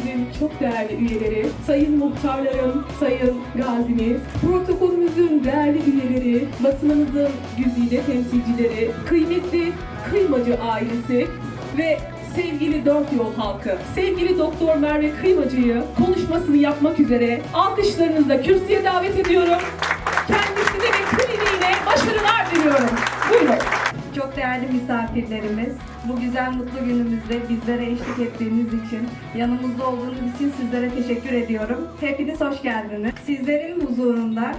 Derneğimizin çok değerli üyeleri, sayın muhtarlarım, sayın gazimiz, protokolümüzün değerli üyeleri, basınımızın güzide temsilcileri, kıymetli kıymacı ailesi ve sevgili dört yol halkı, sevgili Doktor Merve Kıymacı'yı konuşmasını yapmak üzere alkışlarınızla kürsüye davet ediyorum. Kendisine ve kliniğine başarılar diliyorum. Buyurun. Çok değerli misafirlerimiz, bu güzel mutlu günümüzde bizlere eşlik ettiğiniz için, yanımızda olduğunuz için sizlere teşekkür ediyorum. Hepiniz hoş geldiniz. Sizlerin huzurunda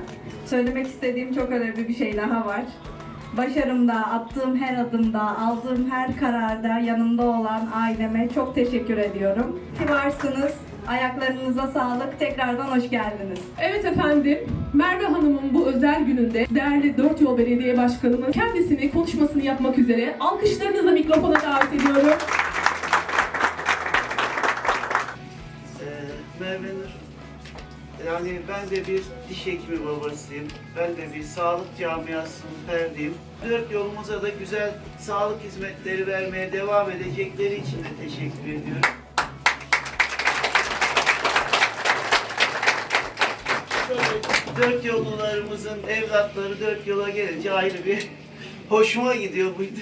söylemek istediğim çok önemli bir şey daha var. Başarımda, attığım her adımda, aldığım her kararda yanımda olan aileme çok teşekkür ediyorum. Ki varsınız, ayaklarınıza sağlık, tekrardan hoş geldiniz. Evet efendim, Merve Hanım'ın bu özel gününde değerli Dört Yol Belediye Başkanımız kendisini konuşmasını yapmak üzere alkışlarınızla mikrofona davet ediyorum. Ee, Merve Nur, yani ben de bir diş hekimi babasıyım. Ben de bir sağlık camiasının ferdiyim. Dört yolumuza da güzel sağlık hizmetleri vermeye devam edecekleri için de teşekkür ediyorum. Dört yollularımızın evlatları dört yola gelince ayrı bir hoşuma gidiyor buydu.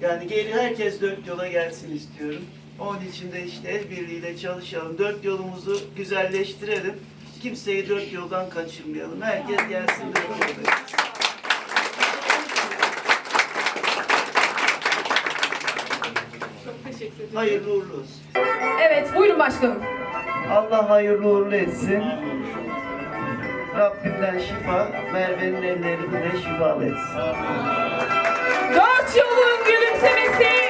Yani geri herkes dört yola gelsin istiyorum. Onun için de işte el birliğiyle çalışalım. Dört yolumuzu güzelleştirelim. Kimseyi dört yoldan kaçırmayalım. Herkes gelsin dört yola. Çok teşekkür ederim. Hayırlı uğurlu olsun. Evet, buyurun başkanım. Allah hayırlı uğurlu etsin. Rabbimden şifa, Merve'nin ellerini de şifalı etsin. Dört yolun gülümsemesi